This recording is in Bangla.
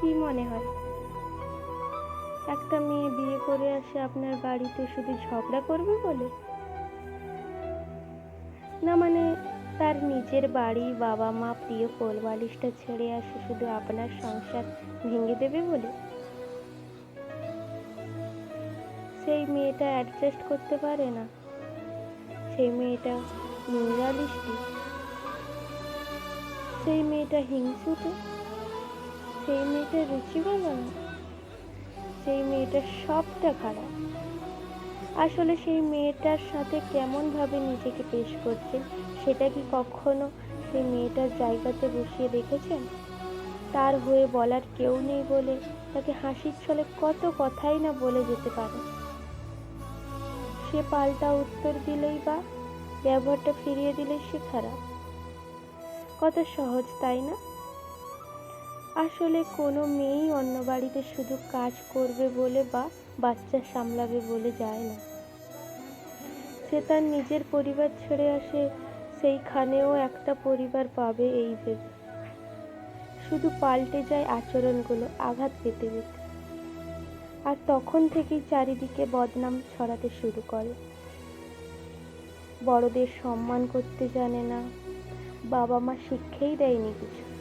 কি মনে হয়? একটা মেয়ে বিয়ে করে আসে আপনার বাড়িতে শুধু ঝগড়া করবে বলে? না মানে তার নিজের বাড়ি বাবা মা প্রিয় কোলবালিশটা ছেড়ে আসে শুধু আপনার সংসার ভেঙে দেবে বলে? সেই মেয়েটা অ্যাডজাস্ট করতে পারে না। সেই মেয়েটা নিরালিষ্টি সেই মেয়েটা হিংসুটে। সেই মেয়েটা রুচি না? সেই মেয়েটার সবটা খারাপ। আসলে সেই মেয়েটার সাথে কেমনভাবে নিজেকে পেশ করছেন, সেটা কি কখনো সেই মেয়েটার জায়গাতে বসিয়ে দেখেছেন? তার হয়ে বলার কেউ নেই বলে তাকে হাসির ছলে কত কথাই না বলে যেতে পারে। সে পাল্টা উত্তর দিলেই বা ব্যবহারটা ফিরিয়ে দিলেই সে খারাপ। কত সহজ, তাই না? আসলে কোনো মেয়েই অন্য বাড়িতে শুধু কাজ করবে বলে বা বাচ্চা সামলাবে বলে যায় না। সে তার নিজের পরিবার ছেড়ে আসে, সেইখানেও একটা পরিবার পাবে এই ভেবে। শুধু পাল্টে যায় আচরণগুলো, আঘাত পেতে পেতে। আর তখন থেকেই চারিদিকে বদনাম ছড়াতে শুরু করে। বড়দের সম্মান করতে জানে না বাবা মা শিক্ষাই দেয়নি কিছু।